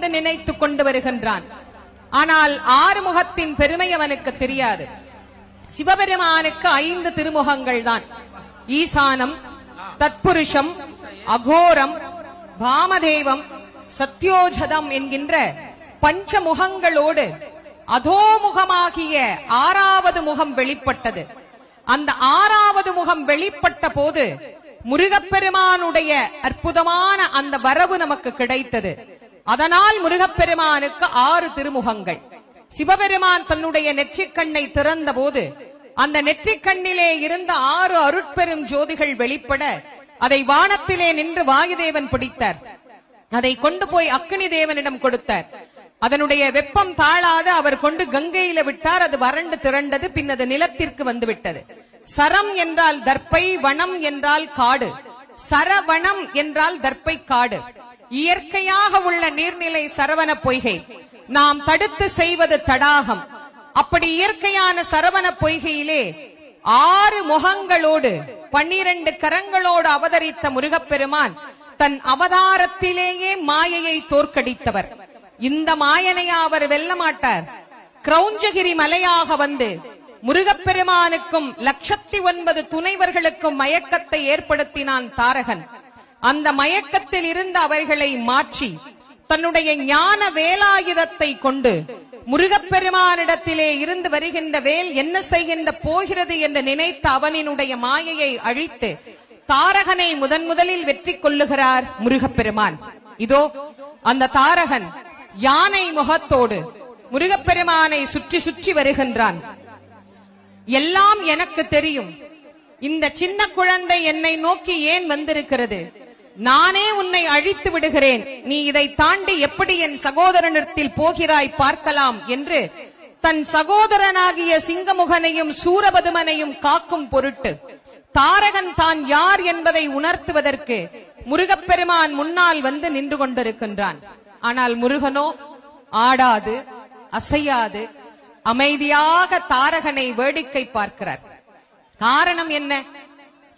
என்று நினைத்து கொண்டு வருகின்றான். ஆனால் ஆறுமுகத்தின் பெருமை அவனுக்கு தெரியாது. சிவபெருமானுக்கு ஐந்து திருமுகங்கள் தான். ஈசானம் தத்புருஷம் அகோரம் பாமதேவம் சத்யோஜதம் என்கின்ற பஞ்சமுகங்களோடு அதோமுகமாகிய ஆறாவது முகம் வெளிப்பட்டது. அந்த ஆறாவது முகம் வெளிப்பட்ட போது முருகப்பெருமானுடைய அற்புதமான அந்த வரவு நமக்கு கிடைத்தது. அதனால் முருகப்பெருமானுக்கு ஆறு திருமுகங்கள். சிவபெருமான் தன்னுடைய நெற்றிக்கண்ணை திறந்த போது அந்த நெற்றிக்கண்ணிலே இருந்த ஆறு அருட்பெரும் ஜோதிகள் வெளிப்பட அதை வானத்திலே நின்று வாயுதேவன் பிடித்தார். அதை கொண்டு போய் அக்னி தேவனிடம் கொடுத்தார். அதனுடைய வெப்பம் தாழாத அவர் கொண்டு கங்கையில விட்டார். அது வறண்டு திரண்டது பின் அது நிலத்திற்கு வந்துவிட்டது. சரம் என்றால் தர்ப்பை வனம் என்றால் காடு. சரவணம் என்றால் தர்ப்பை காடு. இயற்கையாக உள்ள நீர்நிலை சரவண பொய்கை. நாம் தடுத்து செய்வது தடாகம். அப்படி இயற்கையான சரவண பொய்கையிலே ஆறு முகங்களோடு பன்னிரண்டு கரங்களோடு அவதரித்த முருகப்பெருமான் தன் அவதாரத்திலேயே மாயையை தோற்கடித்தவர். இந்த மாயனையா அவர் வெல்ல மாட்டார் கிரௌஞ்சகிரி மலையாக வந்து முருகப்பெருமானுக்கும் லட்சத்தி ஒன்பது துணைவர்களுக்கும் மயக்கத்தை ஏற்படுத்தினான் தாரகன். அந்த மயக்கத்தில் இருந்த அவர்களை மாற்றி தன்னுடைய ஞான வேலாயுதத்தை கொண்டு முருகப்பெருமானிடத்திலே இருந்து வருகின்ற வேல் என்ன செய்கின்ற போகிறது என்று நினைத்த அவனினுடைய மாயையை அழித்து தாரகனை முதன் முதலில் வெற்றி கொள்ளுகிறார் முருகப்பெருமான். இதோ அந்த தாரகன் யானை முகத்தோடு முருகப்பெருமானை சுற்றி சுற்றி வருகின்றான். எல்லாம் எனக்கு தெரியும். இந்த சின்ன குழந்தை என்னை நோக்கி ஏன் வந்திருக்கிறது? நானே உன்னை அழித்து விடுகிறேன். நீ இதை தாண்டி எப்படி என் சகோதரனிடத்தில் போகிறாய் பார்க்கலாம் என்று தன் சகோதரனாகிய சிங்கமுகனையும் சூரபதுமனையும் காக்கும் பொருட்டு தாரகன் தான் யார் என்பதை உணர்த்துவதற்கு முருகப்பெருமான் முன்னால் வந்து நின்று கொண்டிருக்கின்றான். ஆனால் முருகனோ ஆடாது அசையாது அமைதியாக தாரகனை வேடிக்கை பார்க்கிறார். காரணம் என்ன?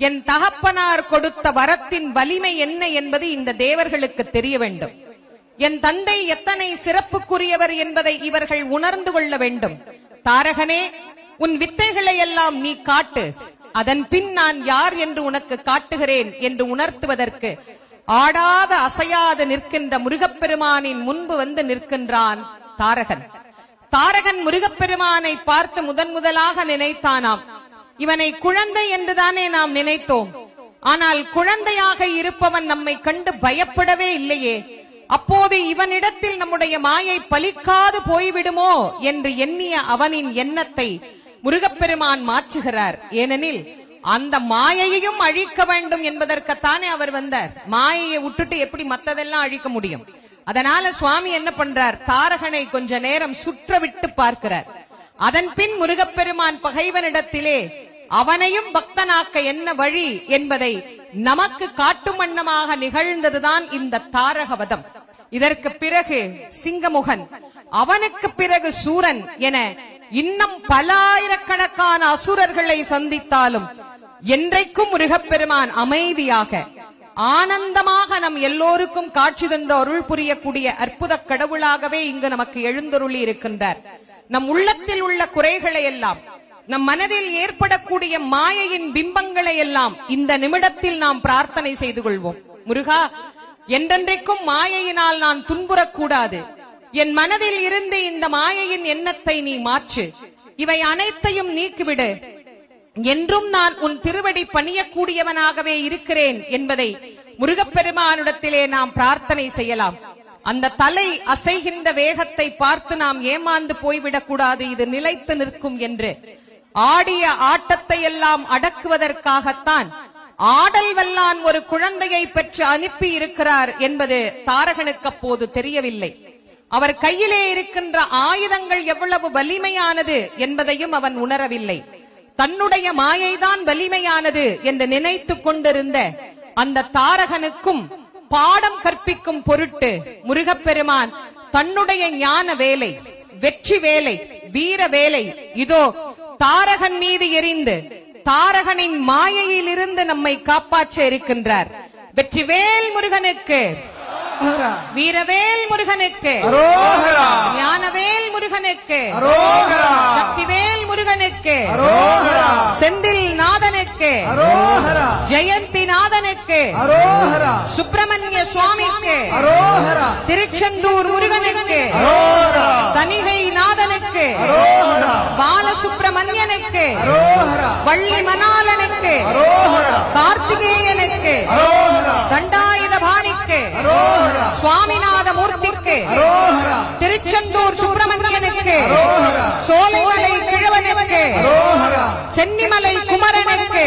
என் தகப்பனார் கொடுத்த வரத்தின் வலிமை என்ன என்பது இந்த தேவர்களுக்கு தெரிய வேண்டும். என் தந்தை எத்தனை சிறப்புக்குரியவர் என்பதை இவர்கள் உணர்ந்து கொள்ள வேண்டும். தாரகனே உன் வித்தைகளை எல்லாம் நீ காட்டு. அதன் பின் நான் யார் என்று உனக்கு காட்டுகிறேன் என்று உணர்த்துவதற்கு ஆடாத அசையாது நிற்கின்ற முருகப்பெருமானின் முன்பு வந்து நிற்கின்றான் தாரகன். தாரகன் முருகப்பெருமானை பார்த்து முதன் முதலாக நினைத்தானாம். இவனை குழந்தை என்றுதானே நாம் நினைத்தோம். ஆனால் குழந்தையாக இருப்பவன் நம்மை கண்டு பயப்படவே இல்லையே. அப்போது இவனிடத்தில் நம்முடைய மாயை பலிக்காது போய்விடுமோ என்று எண்ணிய அவனின் எண்ணத்தை முருகப்பெருமான் மாற்றுகிறார். ஏனெனில் அந்த மாயையையும் அழிக்க வேண்டும் என்பதற்குத்தானே அவர் வந்தார். மாயையை விட்டுட்டு எப்படி மத்ததெல்லாம் அழிக்க முடியும்? அதனால சுவாமி என்ன பண்றார்? தாரகனை கொஞ்ச நேரம் சுற்ற விட்டு பார்க்கிறார். அதன் பின் முருகப்பெருமான் பகைவனிடத்திலே அவனையும் பக்தனாக்க என்ன வழி என்பதை நமக்கு காட்டும் வண்ணமாக நிகழ்ந்ததுதான் இந்த தாரகவதம். இதற்கு பிறகு சிங்கமுகன் அவனுக்கு பிறகு சூரன் என இன்னும் பல ஆயிரக்கணக்கான அசுரர்களை சந்தித்தாலும் என்றைக்கும் முருகப்பெருமான் அமைதியாக ஆனந்தமாக நம் எல்லோருக்கும் காட்சி தந்த அருள் புரியக்கூடிய அற்புத கடவுளாகவே இங்கு நமக்கு எழுந்தருளி இருக்கின்றார் நம் உள்ளத்தில் உள்ள குறைகளை எல்லாம் நம் மனதில் ஏற்படக்கூடிய மாயையின் பிம்பங்களை எல்லாம் இந்த நிமிடத்தில் நாம் பிரார்த்தனை செய்து கொள்வோம். முருகா என்றென்றைக்கும் மாயையினால் நான் துன்புறக்கூடாது. என் மனதில் இருந்து இந்த மாயையின் எண்ணத்தை நீ மாற்று. இவை அனைத்தையும் நீக்கிவிடு. என்றும் நான் உன் திருவடி பணியக்கூடியவனாகவே இருக்கிறேன் என்பதை முருகப்பெருமானிடத்திலே நாம் பிரார்த்தனை செய்யலாம். அந்த தலை அசைகின்ற வேகத்தை பார்த்து நாம் ஏமாந்து போய்விடக் கூடாது இது நிலைத்து நிற்கும் என்று ஆடிய ஆட்டத்தை எல்லாம் அடக்குவதற்காகத்தான் ஆடல் வல்லான் ஒரு குழந்தையை பெற்று அனுப்பி இருக்கிறார் என்பது தாரகனுக்கு அப்போது தெரியவில்லை. அவர் கையிலே இருக்கின்ற ஆயுதங்கள் எவ்வளவு வலிமையானது என்பதையும் அவன் உணரவில்லை. தன்னுடைய மாயைதான் வலிமையானது என்று நினைத்துக் கொண்டிருந்த அந்த தாரகனுக்கும் பாடம் கற்பிக்கும் பொருட்டு முருகப்பெருமான் தன்னுடைய ஞான வேலை வெற்றி வேலை வீர வேலை இதோ தாரகன் மீது எரிந்து தாரகனின் மாயையிலிருந்து நம்மை காப்பாற்ற இருக்கின்றார். வெற்றிவேல் முருகனுக்கு வீரவேல் முருகனுக்கு. ஞானவேல் முருகனுக்கு. சக்திவேல் முருகனுக்கு. செந்தில் நாதனுக்கு ஜெயந்தி நாதனுக்கு சுப்பிரமணிய சுவாமிக்கு. திருச்செந்தூர் முருகனுக்கு. தனிகை நாதனுக்கு பாலசுப்பிரமணியனுக்கு வள்ளி மணாலனுக்கு கார்த்திகேயனுக்கு. அரோகரா அரோகரா சுவாமிநாத மூர்த்திக்கு திருச்செந்தூர் சுப்பிரமணியனுக்கு சோலைமலை கிழவனுக்கு சென்னிமலை குமரனுக்கு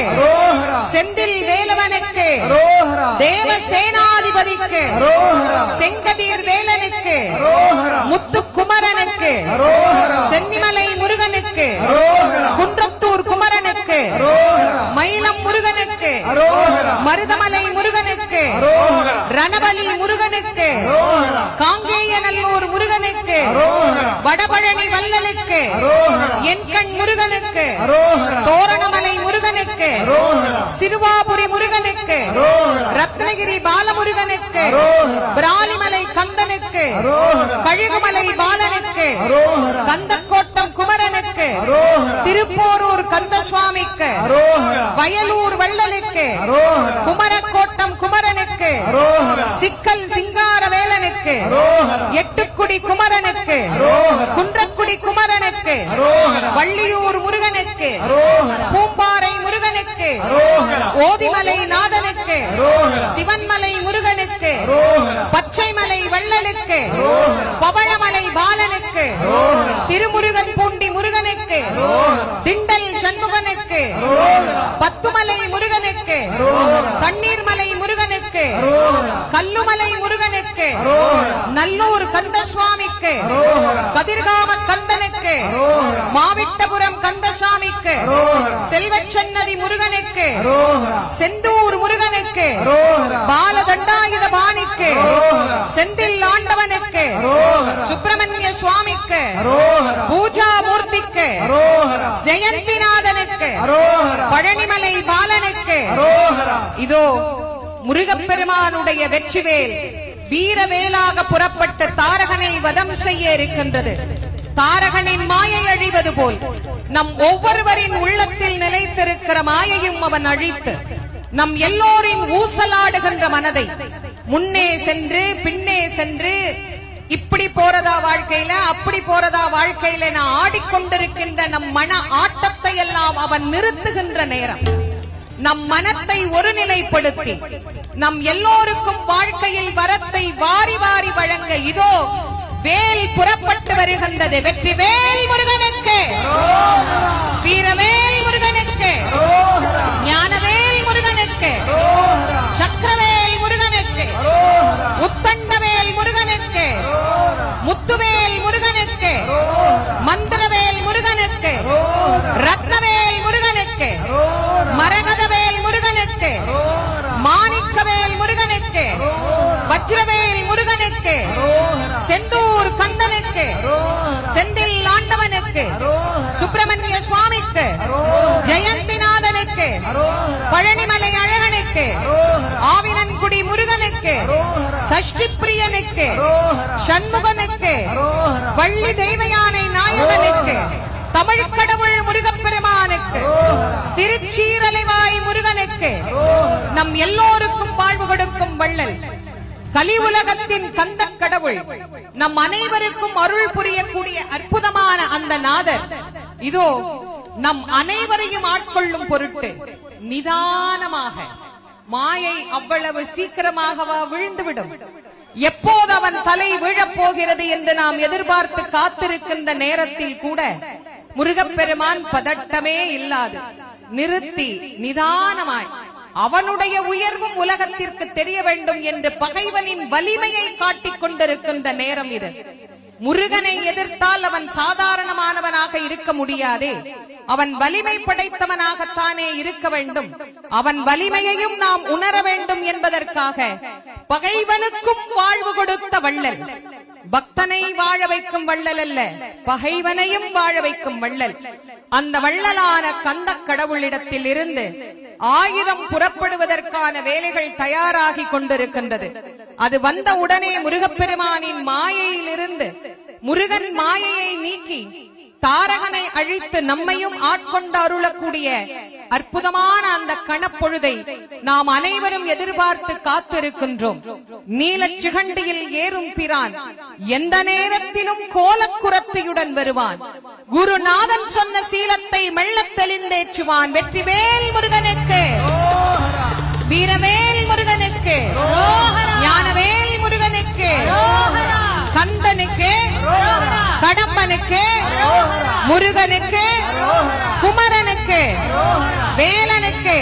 செந்தில் வேலவனுக்கு தேவ சேனாதிபதிக்கு செங்கதீர் வேலனுக்கு அரோகரா முத்து குமரனுக்கு அரோகரா சென்னிமலை முருகனுக்கு குன்றத்தூர் குமரனுக்கு மயிலம் முருகனுக்கு மருதமலை முருகனுக்கு. ரணபலி முருகனுக்கு. காங்கேயநல்லூர் முருகனுக்கு. வடபழனி வல்லலுக்கு அரோகரா. என்கண் முருகனுக்கு. தோரணமலை முருகனுக்கு. சிறுவாபுரி முருகனுக்கு. ரத்னகிரி பாலமுருகனுக்கு. பிராலிமலை கந்தனுக்கு. கழுகுமலை பாலனுக்கு. அரோகரா. கந்தக்கோட்டம் குமரனுக்கு அரோகரா. திருப்போரூர் கந்தசுவாமிக்கு. அரோகரா. வயலூர் வள்ளலுக்கு. குமரக்கோட்டம் குமரனுக்கு அரோகரா சிக்கல் சிங்கார வேலனுக்கு எட்டுக்குடி குமரனுக்கு குன்றக்குடி குமரனுக்கு வள்ளியூர் முருகனுக்கு பூம்பாறை முருகனுக்கு ஓதிமலை நாதனுக்கு சிவன்மலை முருகனுக்கு பச்சைமலை வள்ளலுக்கு பவழமலை பாலனுக்கு திருமுருகன் பூண்டி முருகனுக்கு திண்டல் சண்முகனுக்கு பத்துமலை முருகனுக்கு கண்ணீர்மலை முருகனுக்கு கல்லுமலை முருகனுக்கு. நல்லூர் கந்தசுவாமிக்கு. கதிர்காம கந்தனுக்கு. மாவிட்டபுரம் கந்தசாமிக்கு. செல்வச்சன்னதி முருகனுக்கு. செந்தூர் முருகனுக்கு. பாலதண்டாயுத பாணிக்கு. செந்தில் ஆண்டவனுக்கு. சுப்பிரமணிய சுவாமிக்கு. பூஜா மூர்த்திக்கு. ஜெயந்திநாதனுக்கு. பழனிமலை பாலனுக்கு. இதோ முருகப்பெருமானுடைய வெற்றிவேல் வீரவேலாக புறப்பட்ட தாரகனை வதம் செய்ய இருக்கின்றது. தாரகனின் மாயை அழிவது போல் நம் ஒவ்வொருவரின் உள்ளத்தில் நிலைத்திருக்கிற மாயையும் அவன் அழித்து நம் எல்லோரின் ஊசலாடுகின்ற மனதை முன்னே சென்று பின்னே சென்று இப்படி போறதா வாழ்க்கையில அப்படி போறதா வாழ்க்கையில நான் ஆடிக்கொண்டிருக்கின்ற நம் மன ஆட்டத்தை எல்லாம் அவன் நிறுத்துகின்ற நேரம். நம் மனத்தை ஒருநிலைப்படுத்தி நம் எல்லோருக்கும் வாழ்க்கையில் வரத்தை வாரி வாரி வழங்க இதோ வேல் புறப்பட்டு வருகின்றது. வெற்றி வேல் முருகனுக்கு. வீரவேல் முருகனுக்கு ஞானவேல் முருகனுக்கு சக்கரவேல் முருகனுக்கு முத்தண்டவேல் முருகனுக்கு முத்துவேல் முருகனுக்கு மந்திரவேல் முருகனுக்கு ரத்னவேல் முருகனுக்கு மரகதவேல் முருகனுக்கு மாணிக்கவேல் முருகனுக்கு வஜ்ரவேல் முருகனுக்கு செந்தூர் கந்தனுக்கு செந்தில் ஆண்டவனுக்கு சுப்பிரமணிய சுவாமிக்கு ஜெயந்திநாதனுக்கு பழனிமலை அழகனுக்கு ஆவினன்குடி முருகனுக்கு சஷ்டி பிரியனுக்கு சண்முகனுக்கு வள்ளி தெய்வயானை நாயகனுக்கு தமிழ் கடவுள் முருகப்பெருமானுக்கு திருச்சீரலைவாய் முருகனுக்கு நம் எல்லோருக்கும் வாழ்வு கொடுக்கும் வள்ளல். கலி உலகத்தின் தந்த கடவுள் நம் அனைவருக்கும் அருள் புரியக்கூடிய அற்புதமான அந்த நாதர். இதோ நம் அனைவரையும் ஆட்கொள்ளும் பொருட்டு நிதானமாக மாயை அவ்வளவு சீக்கிரமாகவா விழுந்துவிடும். எப்போது அவன் தலை விழப் போகிறது என்று நாம் எதிர்பார்த்து காத்திருக்கின்ற நேரத்தில் கூட முருகப்பெருமான் பதட்டமே இல்லாது நிறுத்தி நிதானமாய் அவனுடைய உயர்வும் உலகத்திற்கு தெரிய வேண்டும் என்று பகைவனின் வலிமையை காட்டிக் கொண்டிருக்கின்ற நேரம் இது. முருகனை எதிர்த்தால் அவன் சாதாரணமானவனாக இருக்க முடியாதே. அவன் வலிமை படைத்தவனாகத்தானே இருக்க வேண்டும். அவன் வலிமையையும் நாம் உணர வேண்டும் என்பதற்காக பகைவனுக்கும் வாழ்வு கொடுத்த வள்ளல். பக்தனை வாழ வைக்கும் வள்ளல் அல்ல பகைவனையும் வாழ வைக்கும் வள்ளல். அந்த வள்ளலான கந்த கடவுளிடத்தில் இருந்து ஆயுதம் புறப்படுவதற்கான வேலைகள் தயாராகி கொண்டிருக்கின்றது. அது வந்த உடனே முருகப்பெருமானின் மாயையிலிருந்து முருகன் மாயையை நீக்கி தாரகனை அழித்து நம்மையும் ஆட்கொண்டு அருளக்கூடிய அற்புதமான அந்த கணப்பொழுதை நாம் அனைவரும் எதிர்பார்த்து காத்திருக்கின்றோம். நீலச் சிகண்டியில் ஏறும் பிரான் எந்த நேரத்திலும் கோலக்குரத்தியுடன் வருவான். குருநாதன் சொன்ன சீலத்தை மெல்லத் தெளிந்தேற்றுவான். வெற்றிவேல் முருகனுக்கு. வீரவேல் முருகனுக்கு. ஞானவேல் முருகனுக்கு. கந்தனுக்கு. கடம்பனுக்கு முருகனுக்கு குமரனுக்கு வேலனுக்கு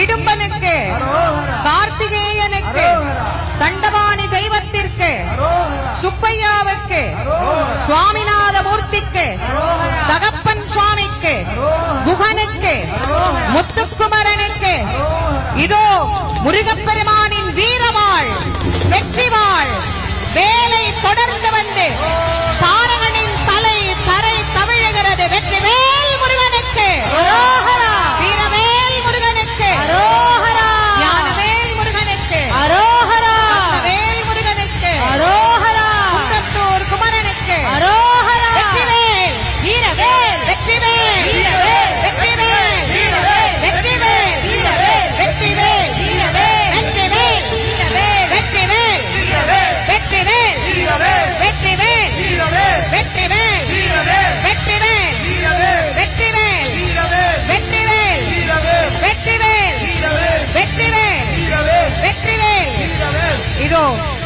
இடும்பனுக்கு கார்த்திகேயனுக்கு தண்டபாணி தெய்வத்திற்கு சுப்பையாவுக்கு சுவாமிநாத மூர்த்திக்கு தகப்பன் சுவாமிக்கு குகனுக்கு முத்துக்குமரனுக்கு இதோ முருகப்பெருமானின் வீரவாள் வெற்றிவாள். வேலை தொடர்ந்து வந்து சார go.